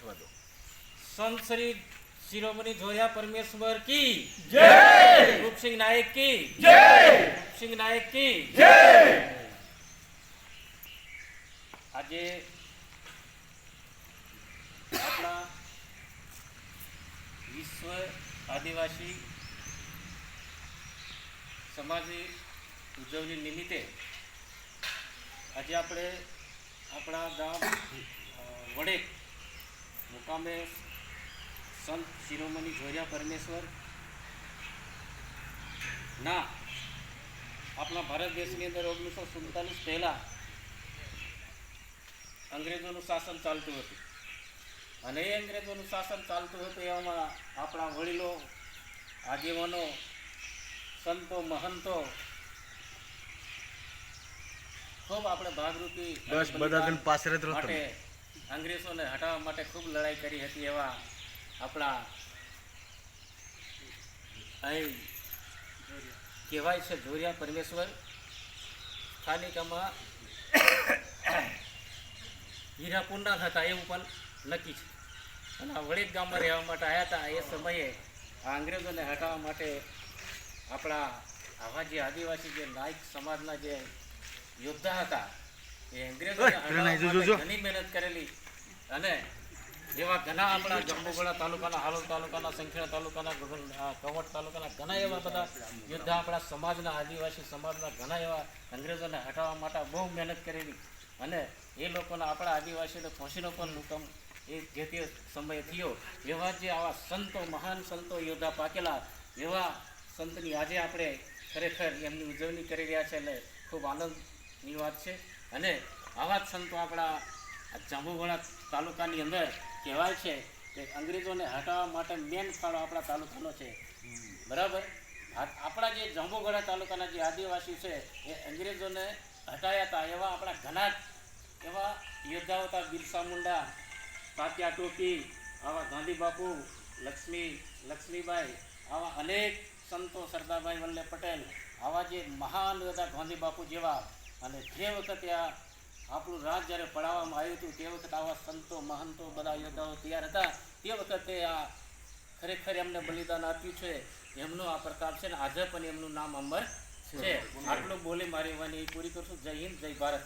અથવા દો સંત શ્રી શિરોમણી જોયા પરમેશ્વર કી? જય! રૂપસિંહ નાયક કી? જય! રૂપસિંહ નાયક કી? જય! આજે આપણા વિશ્વ આદિવાસી સમાજની ઉજવણી નિમિત્તે આજે આપણે આપણા ગામ વડે મુકામે સંત શિરોમણી જોર્યા પરમેશ્વર ના આપણા ભારત દેશની અંદર ઓગણીસો સુડતાલીસ પહેલાં અંગ્રેજોનું શાસન ચાલતું હતું અને એ અંગ્રેજોનું શાસન ચાલતું હતું એવામાં આપણા વડીલો આગેવાનો સંતો મહંતો ખૂબ આપણે ભાગરૂપી બસ બધા માટે. અંગ્રેજોને હટાવવા માટે ખૂબ લડાઈ કરી હતી એવા આપણા અહીં કહેવાય છે જોરિયા પરમેશ્વર. સ્થાનિકમાં હીરાકુંડા હતા, એવું પણ નક્કી છે. અને આ વડીદ ગામમાં રહેવા માટે આવ્યા હતા, એ સમયે આ અંગ્રેજોને હટાવવા માટે આપણા આવા જે આદિવાસી, જે નાયક સમાજના જે યોદ્ધા હતા એ જોજો. ઘણી મહેનત કરેલી. અને એવા ઘણા આપણા જંબુગોડા તાલુકાના હાલોલ તાલુકાના સંખેડા તાલુકાના કવટ તાલુકાના ઘણા એવા બધા યોદ્ધા આપણા સમાજના આદિવાસી સમાજના ઘણા એવા અંગ્રેજોને હટાવવા માટે બહુ મહેનત કરેલી. અને એ લોકોના આપણા આદિવાસીઓને પહોંચીનો પણ હુકમ એ જે તે સમયે થયો. એવા જે આવા સંતો મહાન સંતો યોદ્ધા પાકેલા એવા સંતની આજે આપણે ખરેખર એમની ઉજવણી કરી રહ્યા છે એટલે ખૂબ આનંદની વાત છે. અને આવા જ સંતો આપણા જાંબુઘોડા તાલુકાની અંદર કહેવાય છે કે અંગ્રેજોને હટાવવા માટે મેન ફાળો આપણા તાલુકાનો છે. બરાબર? આપણા જે જાંબુઘોડા તાલુકાના જે આદિવાસી છે, એ અંગ્રેજોને હટાયા હતા એવા આપણા ઘણા જ એવા યોદ્ધાઓ હતા. બિરસા મુંડા તાત્યા ટોપી, આવા ગાંધી બાપુ લક્ષ્મી, લક્ષ્મીબાઈ, આવા અનેક સંતો સરદારભાઈ વલ્લભ પટેલ, આવા જે મહાન યોદ્ધા ગાંધી બાપુ જેવા અને જે વખતે આ આપણું રાજ જ્યારે પડાવવામાં આવ્યું હતું તે વખતે આવા સંતો મહંતો બધા યોદ્ધાઓ તૈયાર હતા. તે વખતે આ ખરેખર એમને બલિદાન આપ્યું છે. એમનો આ પ્રતાપ છે ને આજે પણ એમનું નામ અમર છે. આટલું બોલી મારી વાની પૂરી કરશું. જય હિન્દ જય ભારત.